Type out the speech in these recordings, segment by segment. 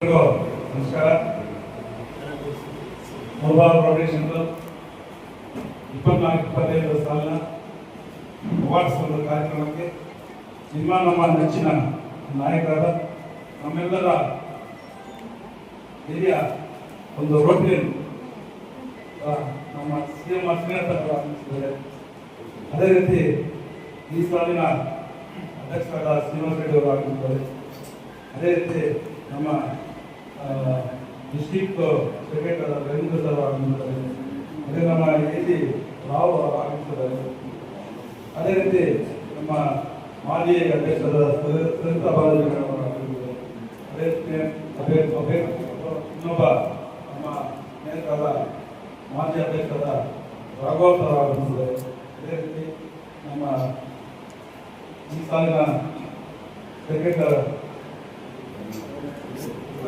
ನಮಸ್ಕಾರ. Mobile foundation ಇಪ್ಪತ್ನಾಲ್ಕು ಇಪ್ಪತ್ತೈದು ಸಾಲಿನ ಅವಾರ್ಡ್ಸ್ ಕಾರ್ಯಕ್ರಮಕ್ಕೆ ನಿಮ್ಮ, ನಮ್ಮ ನೆಚ್ಚಿನ ನಾಯಕರಾದ ನಮ್ಮೆಲ್ಲರ ಹಿರಿಯ ಒಂದು ರೋಟರಿಯನ್ ನಮ್ಮ ಸಿ ಎಂ ಆಗಮಿಸಿದ್ದಾರೆ ಅದೇ ರೀತಿ ಈ ಸಾಲಿನ ಅಧ್ಯಕ್ಷರಾದ ಶ್ರೀನಿವಾಸ ರೆಡ್ಡಿ ಅವರು ಅದೇ ರೀತಿ ನಮ್ಮ ಡಿಸ್ಟಿಕ್ ಸೆಕ್ರೆಟರಿ ರವೀಂದ್ರ ಸರ್ ಆಗಿರ್ತಾರೆ. ಅದೇ ನಮ್ಮ ಎ ಸಿ ರಾವ್ ಆಗಿರ್ತಾರೆ. ಅದೇ ರೀತಿ ನಮ್ಮ ಮಾಜಿ ಅಧ್ಯಕ್ಷರಾದ ಸ- ಸರಿತಾ ಬಾಲಾಜಿ ಅದೇ ರೀತಿ ಇನ್ನೊಬ್ಬ ನಮ್ಮ ಸ್ನೇಹಿತರಾದ ಮಾಜಿ ಅಧ್ಯಕ್ಷರ ರಾಘವ ಸರ್ ಆಗಿರ್ತಾರೆ. ಅದೇ ರೀತಿ ನಮ್ಮ ಈ ಸಾಲಿನ ಸೆಕ್ರೆಟರಿ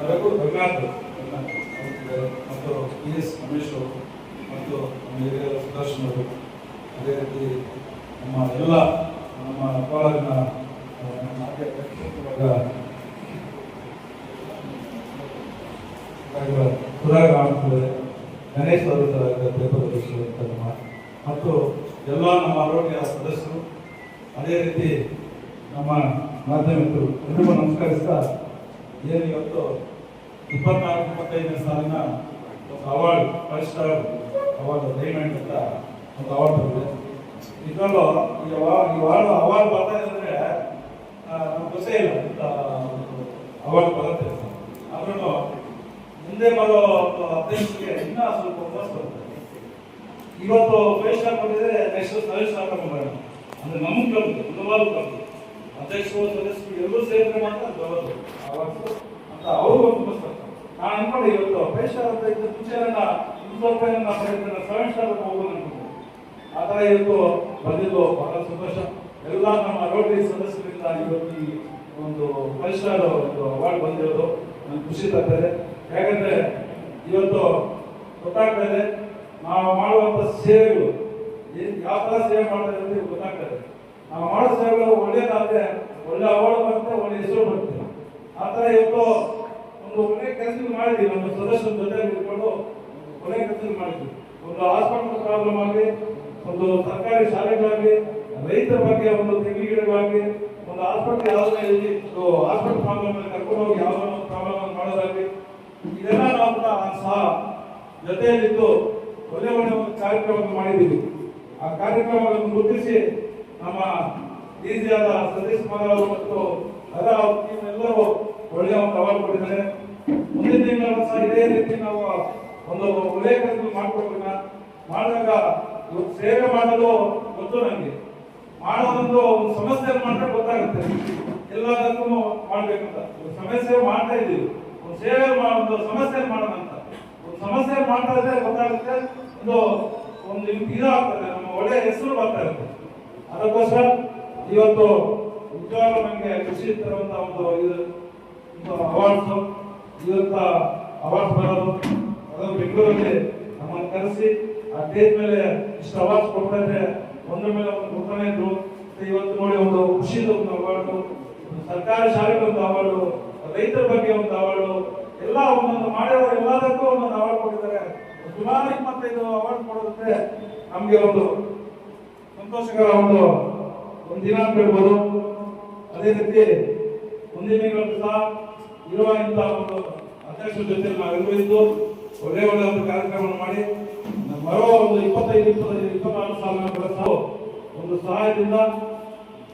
ರಘುನಾಥ್ ಮತ್ತು ಪಿ ಎಸ್ ರಮೇಶ್ ಅವರು ಮತ್ತು ನಮ್ಮ ಹಿರಿಯ ಸುದರ್ಶನ್ ಅವರು ಅದೇ ರೀತಿ ನಮ್ಮ ಎಲ್ಲ ನಮ್ಮ ಡಾಕ್ಟರ್ ಸುಧಾಕರ್ ಗಣೇಶ್ ಅವರು ನಮ್ಮ ಮತ್ತು ಎಲ್ಲ ನಮ್ಮ ಆರೋಗ್ಯ ಸದಸ್ಯರು, ಅದೇ ರೀತಿ ನಮ್ಮ ಮಾಧ್ಯಮಿಕರು ಎಲ್ರಿಗೂ ನಮಸ್ಕರಿಸ್ತಾ ಏನು ಇವತ್ತು ಇಪ್ಪತ್ನಾಲ್ಕು ಇಪ್ಪತ್ತೈದನೇ ಸಾಲಿನ ಒಂದು award five star award diamond ಅಂತ ಒಂದು ಅವಾರ್ಡ್ ಬಂದಿದೆ. ಇದರಲ್ಲೂ ಈ ಅವಾರ್ಡ್ ಈ ಅವಾರ್ಡ್ ಅವಾರ್ಡ್ ಬರ್ತಾ ಇದೆ ಅಂದರೆ ನಮ್ಗೆ ಗೊತ್ತೇ ಇಲ್ಲ ಅವಾರ್ಡ್ ಬರುತ್ತೆ ಅದನ್ನು ಮುಂದೆ ಬರೋ ಅಧ್ಯಕ್ಷರಿಗೆ ಇನ್ನೂ ಸ್ವಲ್ಪ ಹುಮ್ಮಸ್ ಬರುತ್ತೆ. ಇವತ್ತು ಫೈವ್ ಸ್ಟಾರ್ ಬಂದಿದೆ ನೆಕ್ಸ್ಟ್ ಸರ್ವಿಸ್ ಸ್ಟಾರ್ ತಗೊಂಡು ಅಂದರೆ ನಮ್ಮ ಕಮ್ಮಿ ಹಲವಾರು ಕಮ್ಮಿ ಅಧ್ಯಕ್ಷರು, ಸದಸ್ಯರು ಎಲ್ಲರೂ ಸೇರಿದ್ರೆ ಮಾತ್ರ ಬರೋದು ಅವತ್ತು ಅಂತ ಅವರು ಒಂದು ನಾನು ಅನ್ಕೊಂಡೆ ಇವತ್ತು ಫೈವ್ ಅಂತ ಇದ್ದ ವಿಚಾರನ ಇನ್ನೂರು ರೂಪಾಯಿ ನನ್ನ ಪ್ರಯತ್ನ ಸೆವೆನ್ ಸ್ಟಾರ್ ಹೋಗೋದು ಅನ್ಕೊಂಡು ಆ ಥರ ಇವತ್ತು ಬಂದಿದ್ದು ಬಹಳ ಸಂತೋಷ. ಎಲ್ಲ ನಮ್ಮ ರೋಟರಿ ಸದಸ್ಯರಿಂದ ಇವತ್ತು ಈ ಒಂದು ಫೈವ್ ಸ್ಟಾರ್ ಒಂದು ಅವಾರ್ಡ್ ಬಂದಿರೋದು. ನನಗೆ ಖುಷಿ ತರ್ತದೆ ಯಾಕಂದರೆ ಇವತ್ತು ಗೊತ್ತಾಗ್ತಾ ಇದೆ, ನಾವು ಮಾಡುವಂಥ ಸೇವೆಗಳು ಏನು ಯಾವ ಥರ ಸೇವೆ ಮಾಡ್ತಾ ಇದ್ದೀವಿ ಅಂತ ಗೊತ್ತಾಗ್ತದೆ ನಾವು ಮಾಡೋ ಸೇವೆಗಳು ಒಳ್ಳೇದಾದ್ರೆ ಒಳ್ಳೆ ಅವಾರ್ಡ್ ಬರುತ್ತೆ, ಒಳ್ಳೆ ಹೆಸರು ಬರುತ್ತೆ. ಆ ಥರ ಇವತ್ತು ಒಂದು ಒಳ್ಳೆ ಕೆಲಸ ಮಾಡಿದ್ವಿ. ನಮ್ಮ ಸದಸ್ಯರ ಜೊತೆ ಇಟ್ಕೊಂಡು ಕೊನೆ ಕೆಲಸ ಮಾಡಿದ್ವಿ. ಒಂದು ಹಾಸ್ಪಿಟಲ್ ಪ್ರಾಬ್ಲಮ್ ಆಗಲಿ ಒಂದು ಸರ್ಕಾರಿ ಶಾಲೆಗಳಾಗಲಿ ರೈತರ ಬಗ್ಗೆ ಒಂದು ತೆಂಗಿ ಗಿಡಗಳಾಗಲಿ ಒಂದು ಹಾಸ್ಪಿಟಲ್ ಯಾವುದೇ ಇಲ್ಲಿ ಹಾಸ್ಪಿಟಲ್ ಪ್ರಾಬ್ಲಮ್ ಕರ್ಕೊಂಡು ಹೋಗಿ ಒಂದು ಪ್ರಾಬ್ಲಮ್ ಮಾಡೋದಾಗಲಿ, ಇದೆಲ್ಲ ನಾವು ಕೂಡ ಸಹ ಜೊತೆಯಲ್ಲಿದ್ದು ಒಳ್ಳೆ ಒಂದು ಕಾರ್ಯಕ್ರಮವನ್ನು ಮಾಡಿದ್ದೀವಿ. ಆ ಕಾರ್ಯಕ್ರಮವನ್ನು ಗುರುತಿಸಿ ನಮ್ಮ ಈಸಿಯಾದ ಸತೀಶ್ ಕುಮಾರ್ ಅವರು ಮತ್ತು ಟೀಮ್ ಎಲ್ಲರೂ ಒಳ್ಳೆಯ ಒಂದು ಅವಾರ್ಡ್ ಕೊಟ್ಟಿದ್ದಾರೆ ಮುಂದಿನ ತಿಂಗಳು ಸಹ ಇದೇ ರೀತಿ ನಾವು ಒಂದು ಕೆಲಸ ಮಾಡ್ಕೊಡ್ಬೇಕ ಮಾಡಿದಾಗ ಸೇವೆ ಮಾಡಲು ಗೊತ್ತು ನನಗೆ ಮಾಡೋದೊಂದು ಒಂದು ಸಮಸ್ಯೆ ಮಾಡಿದ್ರೆ ಗೊತ್ತಾಗುತ್ತೆ. ಎಲ್ಲದಕ್ಕೂ ಮಾಡ್ಬೇಕಂತ. ಒಂದು ಸಮಸ್ಯೆ ಮಾಡ್ತಾ ಇದ್ದೀವಿ. ಒಂದು ಸೇವೆ ಒಂದು ಸಮಸ್ಯೆ ಮಾಡೋದಂತ ಒಂದು ಸಮಸ್ಯೆ ಮಾಡ್ತಾ ಇದ್ರೆ ಗೊತ್ತಾಗುತ್ತೆ. ಒಂದು ಒಂದು ಇದಾಗ್ತದೆ ನಮ್ಮ ಒಳ್ಳೆಯ ಹೆಸರು ಬರ್ತಾ ಇರುತ್ತೆ. ಅದಕ್ಕೋಸ್ಕರ ಇವತ್ತು ನಿಜವಾಗ್ಲೂ ನಮಗೆ ಖುಷಿ ತರುವಂತ ಒಂದು ಇದು ಅವಾರ್ಡ್ಸ್ ಇವತ್ತ ಅವಾರ್ಡ್ಸ್ ಬರೋದು. ಅದು ಬೆಂಗಳೂರಲ್ಲಿ ನಮ್ಮನ್ನು ಕರೆಸಿ, ಆ ಟೇಜ್ ಮೇಲೆ ಇಷ್ಟು ಅವಾಜ್ ಕೊಡ್ತಾ ಇದ್ರೆ ಒಂದ್ರ ಮೇಲೆ ಒಂದು ಕೊಡ್ತಾನೆ ಇದ್ರು ಇವತ್ತು ನೋಡಿ ಒಂದು ಖುಷಿದ ಒಂದು ಅವಾರ್ಡು ಸರ್ಕಾರಿ ಶಾಲೆಗೆ ಒಂದು ಅವಾರ್ಡು, ರೈತರ ಬಗ್ಗೆ ಒಂದು ಅವಾರ್ಡು, ಎಲ್ಲ ಒಂದೊಂದು ಮಾಡಿರೋ ಎಲ್ಲದಕ್ಕೂ ಒಂದೊಂದು ಅವಾರ್ಡ್ ಕೊಟ್ಟಿದ್ದಾರೆ. ಸುಮಾರು ಇಪ್ಪತ್ತೈದು ಅವಾರ್ಡ್ ಕೊಡೋದಂದ್ರೆ ನಮಗೆ ಒಂದು ಸಂತೋಷಕರ ಒಂದು ಒಂದು ದಿನ ಅಂತ ಅದೇ ರೀತಿ ಮುಂದಿನ ತಿಂಗಳು ಸಹ ಇರುವ ಇಂಥ ಒಂದು ಅಧ್ಯಕ್ಷರ ಜೊತೆ ನಾವು ಇದ್ದು ಒಳ್ಳೆ ಒಳ್ಳೆ ಒಂದು ಕಾರ್ಯಕ್ರಮವನ್ನು ಮಾಡಿ ಬರೋ ಒಂದು ಇಪ್ಪತ್ತೈದು ಇಪ್ಪತ್ನಾಲ್ಕು ಸಾಲಿನ ಕೂಡ ಒಂದು ಸಹಾಯದಿಂದ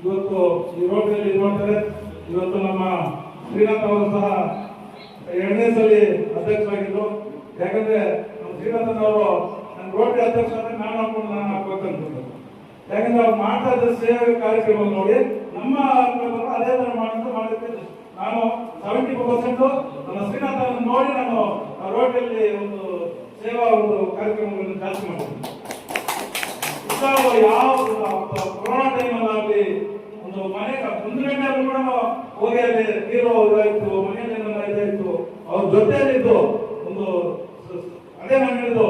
ಇವತ್ತು ಈ ರೋಡ್ನಲ್ಲಿ ಇದು ಇವತ್ತು ನಮ್ಮ ಶ್ರೀನಾಥ್ ಅವರು ಸಹ ಎರಡನೇ ಸಲ ಅಧ್ಯಕ್ಷರಾಗಿದ್ದರು ಯಾಕಂದ್ರೆ ನಮ್ಮ ಶ್ರೀನಾಥನ್ ಅವರು ನನ್ನ ರೋಟರಿ ಅಧ್ಯಕ್ಷ ಅಂದ್ರೆ ನಾನು ಹಾಕೊಂಡು ನಾನು ಹಾಕ್ಬೇಕಂತ ಯಾಕಂದ್ರೆ ಅವ್ರು ಮಾಡ್ತಾ ಇದ್ದ ಸೇವೆ ಕಾರ್ಯಕ್ರಮ ನೋಡಿ ನಮ್ಮ ಅದೇ ತರ ಮಾಡಿದ್ರೆ ನಾನು ಸೆವೆಂಟಿ ಪರ್ಸೆಂಟ್ ನನ್ನ ಶ್ರೀನಾಥನ್ ನೋಡಿ ನಾನು ರೋಟಲ್ಲಿ ಒಂದು ಸೇವಾ ಒಂದು ಕಾರ್ಯಕ್ರಮಗಳನ್ನು ಜಾಸ್ತಿ ಮಾಡಿದ್ದೀನಿ ಯಾವ ಕೊರೋನಾ ಟೈಮಲ್ಲಾಗಲಿ ಒಂದು ಮನೆ ಮುಂದ್ಗಡೆ ಕೂಡ ಹೋಗಿ ಅಲ್ಲಿ ನೀರು ಇದಾಯ್ತು ಮನೆಯಲ್ಲಿ ಇದಾಯಿತು. ಅವ್ರ ಜೊತೆಯಲ್ಲಿದ್ದು ಒಂದು ಅದೇ ನಾನು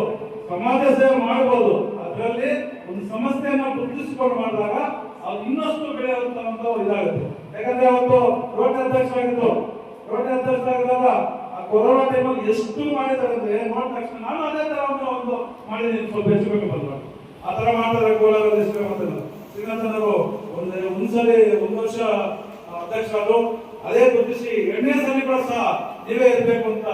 ಸಮಾಜ ಸೇವೆ ಮಾಡಬಹುದು ಅದರಲ್ಲಿ ಒಂದು ಸಮಸ್ಯೆಯನ್ನು ಗುರುತಿಸಿಕೊಂಡು ಮಾಡಿದಾಗ ಅದು ಇನ್ನಷ್ಟು ಬೆಳೆಯುವಂತ ಒಂದು ಇದಾಗುತ್ತೆ. ಯಾಕಂದ್ರೆ ಅವತ್ತು ರೋಟರಿ ಅಧ್ಯಕ್ಷರಾಗಿದ್ದು ರೋಟರಿ ಅಧ್ಯಕ್ಷ ಆ ಕೊರೋನಾ ಟೈಮಲ್ಲಿ ಎಷ್ಟು ಮಾಡಿದ್ದಾರೆ ಅಂದ್ರೆ ನೋಡಿದ ತಕ್ಷಣ ನಾನು ಅದೇ ತರ ಒಂದು ಒಂದು ಮಾಡಿದ್ದೀನಿ. ಸ್ವಲ್ಪ ಹೆಚ್ಚು ಬೇಕು ಬಂದ್ರು ಆ ತರ ಮಾಡ್ತಾರೆ ಕೋಲಾರ ಶ್ರೀನಾಥನವರು ಒಂದು ಒಂದ್ಸಲಿ ಒಂದು ವರ್ಷ ಅಧ್ಯಕ್ಷರು ಅದೇ ಗುರುತಿಸಿ ಎರಡನೇ ಸಲ ಕೂಡ ಸಹ ನೀವೇ ಇರಬೇಕು ಅಂತ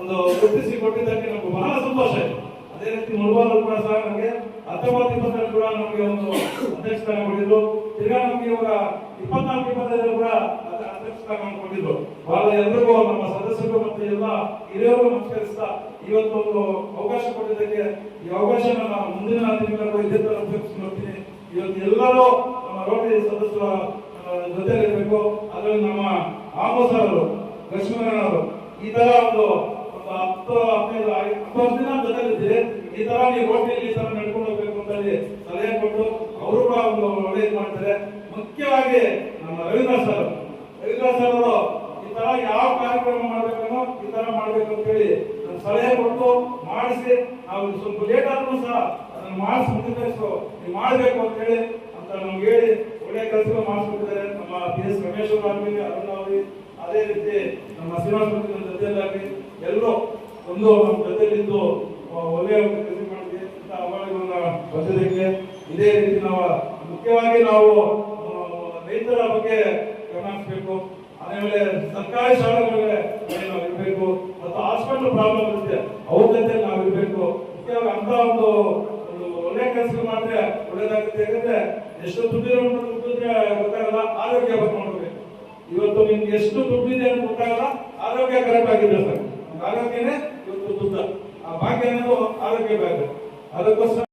ಒಂದು ಗುರುತಿಸಿ ಕೊಟ್ಟಿದ್ದಕ್ಕೆ ನಮ್ಗೆ ಬಹಳ ಸಂತೋಷ ಇದೆ ಅದೇ ರೀತಿ ಮುಳುಬಾಲ್ ಕೂಡ ಸಹ ನಮಗೆ ಹತ್ತೊಂಬತ್ತು ಇಪ್ಪತ್ತರಲ್ಲಿ ಕೂಡ ನಮಗೆ ಒಂದು ಅಧ್ಯಕ್ಷ ಕೊಟ್ಟಿದ್ರು. ತಿರ್ಗಾ ನಮಗೆ ಇಪ್ಪತ್ನಾಲ್ಕು ಇಪ್ಪತ್ತೈದರಲ್ಲಿ ಕೂಡ ಅದ- ಅಧ್ಯಕ್ಷ ಸ್ಥಾನ ಕೊಟ್ಟಿದ್ರು ಬಹಳ ಎಲ್ರಿಗೂ ನಮ್ಮ ಸದಸ್ಯರು ಮತ್ತು ಎಲ್ಲ ಹಿರಿಯರು ನಮಸ್ಕರಿಸ್ತಾ ಇವತ್ತು ಒಂದು ಅವಕಾಶ ಕೊಟ್ಟಿದ್ದಕ್ಕೆ ಈ ಅವಕಾಶನ ನಾನು ಮುಂದಿನ ದಿನಗಳಲ್ಲಿ ಇದೇ ತರ ಉಪಯೋಗಿಸ್ಕೊಳ್ತೀನಿ ಇವತ್ತು ಎಲ್ಲರೂ ನಮ್ಮ ರೋಟರಿ ಸದಸ್ಯರ ಜೊತೆಲಿರಬೇಕು ಅದರಲ್ಲಿ ನಮ್ಮ ಆಮೋಸರವರು ಲಕ್ಷ್ಮೀನಾರಾಯಣವರು ಈ ತರ ಒಂದು ಹತ್ತು ಹದಿನೈದು ಹತ್ತು ದಿನ ಜೊತೆಲಿದ್ದೀರಿ. ಈ ತರ ನೀವು ರೋಟರಿ ಈ ತರ ನಡ್ಕೊಂಡು ಹೋಗ್ಬೇಕು ಅಂತ ಹೇಳಿ ಸಲಹೆ ಕೊಟ್ಟು ಅವರು ಕೂಡ ಒಳ್ಳೆಯದು ಮಾಡ್ತಾರೆ ಮುಖ್ಯವಾಗಿ ನಮ್ಮ ರವೀಂದ್ರ ಸರ್ ರವೀಂದ್ರ ಸರ್ ಅವರು ಈ ತರ ಯಾವ ಕಾರ್ಯಕ್ರಮ ಮಾಡ್ಬೇಕನ್ನೋ ಈ ತರ ಮಾಡ್ಬೇಕು ಅಂತ ಹೇಳಿ ಸಲಹೆ ಕೊಟ್ಟು ಮಾಡಿಸಿ, ನಾವು ಸ್ವಲ್ಪ ಲೇಟ್ ಆದ್ರೂ ಸಹ ಅದನ್ನು ಮಾಡಿಸಿ ಸೊ ನೀವು ಮಾಡಬೇಕು ಅಂತ ಹೇಳಿ ಅಂತ ನಮ್ಗೆ ಹೇಳಿ ಒಳ್ಳೆ ಕೆಲಸಗಳು ಮಾಡಿಸ್ಕೊಟ್ಟಿದ್ದಾರೆ ನಮ್ಮ ಪಿ ಎಸ್ ರಮೇಶ್ ಅವರು ಆಗಲಿ, ಅರುಣ್ ಅವ್ರಿ, ಅದೇ ರೀತಿ ನಮ್ಮ ಶ್ರೀನಿವಾಸ ನಮ್ಮ ಜೊತೆಯಲ್ಲಾಗಲಿ ಎಲ್ಲರೂ ಒಂದು ನಮ್ಮ ಜೊತೆಯಲ್ಲಿದ್ದು ಒಳ್ಳೆಯ ಕೆಲಸ ಮಾಡಿದ್ವಿ ಅಂತ ಅವಾಗ ಇದೇ ರೀತಿ ನಾವು ಮುಖ್ಯವಾಗಿ ನಾವು ರೈತರ ಬಗ್ಗೆ ಗಮನ ಹಾಕಬೇಕು ಆಮೇಲೆ ಸರ್ಕಾರಿ ಶಾಲೆಗಳಿಗೆ ನಾವು ಇರಬೇಕು ಮತ್ತು ಹಾಸ್ಪಿಟಲ್ ಪ್ರಾಬ್ಲಮ್ ಇರುತ್ತೆ ಅವ್ರ ಜೊತೆ ನಾವು ಇರಬೇಕು ಮುಖ್ಯವಾಗಿ ಅಂತ ಒಂದು ಒಂದು ಒಳ್ಳೆ ಕೆಲಸ ಮಾಡಿದ್ರೆ ಒಳ್ಳೇದಾಗುತ್ತೆ. ಯಾಕಂದ್ರೆ ಎಷ್ಟು ದುಡ್ಡಿರೋ ದುಡ್ಡಿದ್ರೆ ಗೊತ್ತಾಗಲ್ಲ, ಆರೋಗ್ಯ ಬಗ್ಗೆ ನೋಡ್ಬೇಕು. ಇವತ್ತು ನಿಮ್ಗೆ ಎಷ್ಟು ದುಡ್ಡಿದೆ ಅಂತ ಗೊತ್ತಾಗಲ್ಲ, ಆರೋಗ್ಯ ಕರೆಕ್ಟ್ ಆಗಿದೆ ಸರ್. ಆರೋಗ್ಯನೇ ಇವತ್ತು ದುಡ್ಡು. ಆ ಭಾಗ್ಯ ಅನ್ನೋದು ಆರೋಗ್ಯ ಭಾಗ್ಯ. ಅದಕ್ಕೋಸ್ಕರ